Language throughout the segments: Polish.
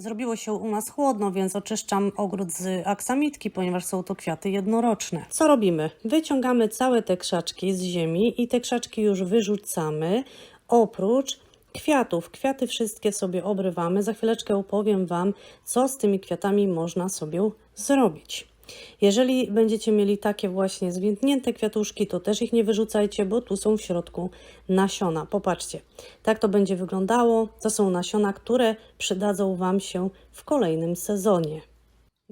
Zrobiło się u nas chłodno, więc oczyszczam ogród z aksamitki, ponieważ są to kwiaty jednoroczne. Co robimy? Wyciągamy całe te krzaczki z ziemi i te krzaczki już wyrzucamy, oprócz kwiatów. Kwiaty wszystkie sobie obrywamy. Za chwileczkę opowiem Wam, co z tymi kwiatami można sobie zrobić. Jeżeli będziecie mieli takie właśnie zwiędnięte kwiatuszki, to też ich nie wyrzucajcie, bo tu są w środku nasiona. Popatrzcie, tak to będzie wyglądało. To są nasiona, które przydadzą Wam się w kolejnym sezonie.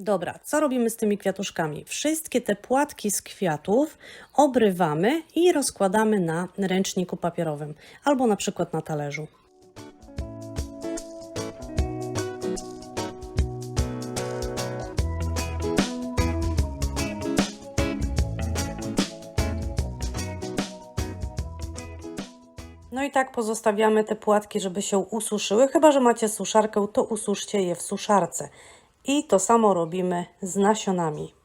Dobra, co robimy z tymi kwiatuszkami? Wszystkie te płatki z kwiatów obrywamy i rozkładamy na ręczniku papierowym albo na przykład na talerzu. No i tak pozostawiamy te płatki, żeby się ususzyły. Chyba, że macie suszarkę, to ususzcie je w suszarce. I to samo robimy z nasionami.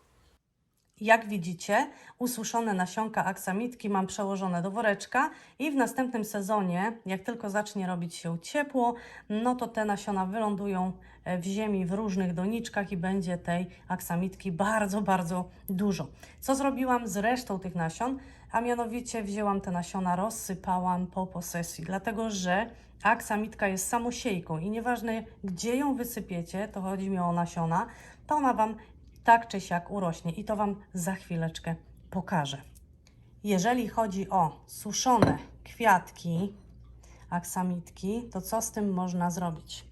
Jak widzicie, ususzone nasionka aksamitki mam przełożone do woreczka i w następnym sezonie, jak tylko zacznie robić się ciepło, no to te nasiona wylądują e, w ziemi w różnych doniczkach i będzie tej aksamitki bardzo, bardzo dużo. Co zrobiłam z resztą tych nasion? A mianowicie wzięłam te nasiona, rozsypałam po posesji, dlatego że aksamitka jest samosiejką i nieważne gdzie ją wysypiecie, to chodzi mi o nasiona, to ona Wam tak czy siak urośnie i to Wam za chwileczkę pokażę. Jeżeli chodzi o suszone kwiatki aksamitki, to co z tym można zrobić?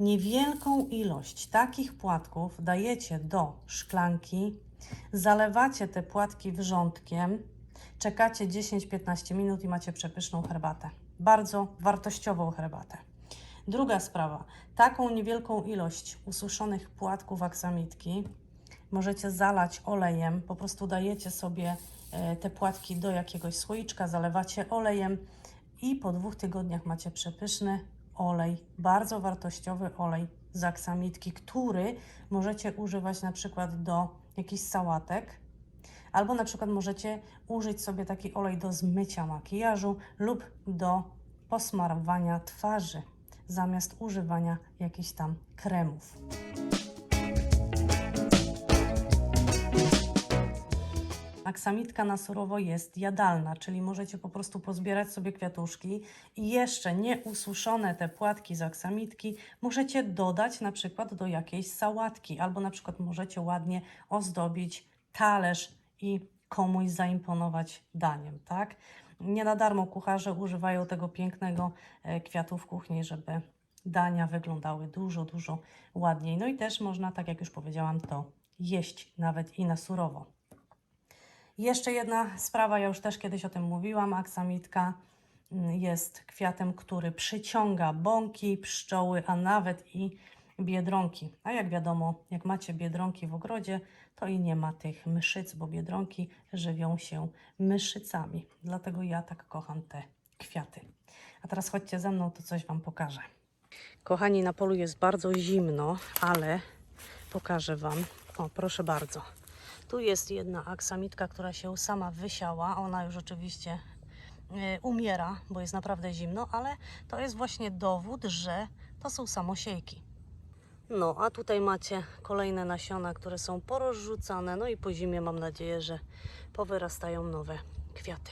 Niewielką ilość takich płatków dajecie do szklanki, zalewacie te płatki wrzątkiem, czekacie 10-15 minut i macie przepyszną herbatę. Bardzo wartościową herbatę. Druga sprawa. Taką niewielką ilość ususzonych płatków aksamitki możecie zalać olejem. Po prostu dajecie sobie e, te płatki do jakiegoś słoiczka, zalewacie olejem i po dwóch tygodniach macie przepyszny olej, bardzo wartościowy olej z aksamitki, który możecie używać na przykład do jakichś sałatek, albo na przykład możecie użyć sobie taki olej do zmycia makijażu lub do posmarowania twarzy zamiast używania jakichś tam kremów. Aksamitka na surowo jest jadalna, czyli możecie po prostu pozbierać sobie kwiatuszki i jeszcze nie ususzone te płatki z aksamitki możecie dodać na przykład do jakiejś sałatki, albo na przykład możecie ładnie ozdobić talerz i komuś zaimponować daniem, tak? Nie na darmo kucharze używają tego pięknego e, kwiatu w kuchni, żeby dania wyglądały dużo, dużo ładniej. No i też można, tak jak już powiedziałam, to jeść nawet i na surowo. Jeszcze jedna sprawa, ja już też kiedyś o tym mówiłam, aksamitka mm, jest kwiatem, który przyciąga bąki, pszczoły, a nawet i biedronki. A jak wiadomo, jak macie biedronki w ogrodzie, to i nie ma tych myszyc, bo biedronki żywią się myszycami. Dlatego ja tak kocham te kwiaty. A teraz chodźcie ze mną, to coś Wam pokażę. Kochani, na polu jest bardzo zimno, ale pokażę Wam. O, proszę bardzo. Tu jest jedna aksamitka, która się sama wysiała. Ona już oczywiście y, umiera, bo jest naprawdę zimno, ale to jest właśnie dowód, że to są samosiejki. No, a tutaj macie kolejne nasiona, które są porozrzucane. No i po zimie mam nadzieję, że powyrastają nowe kwiaty.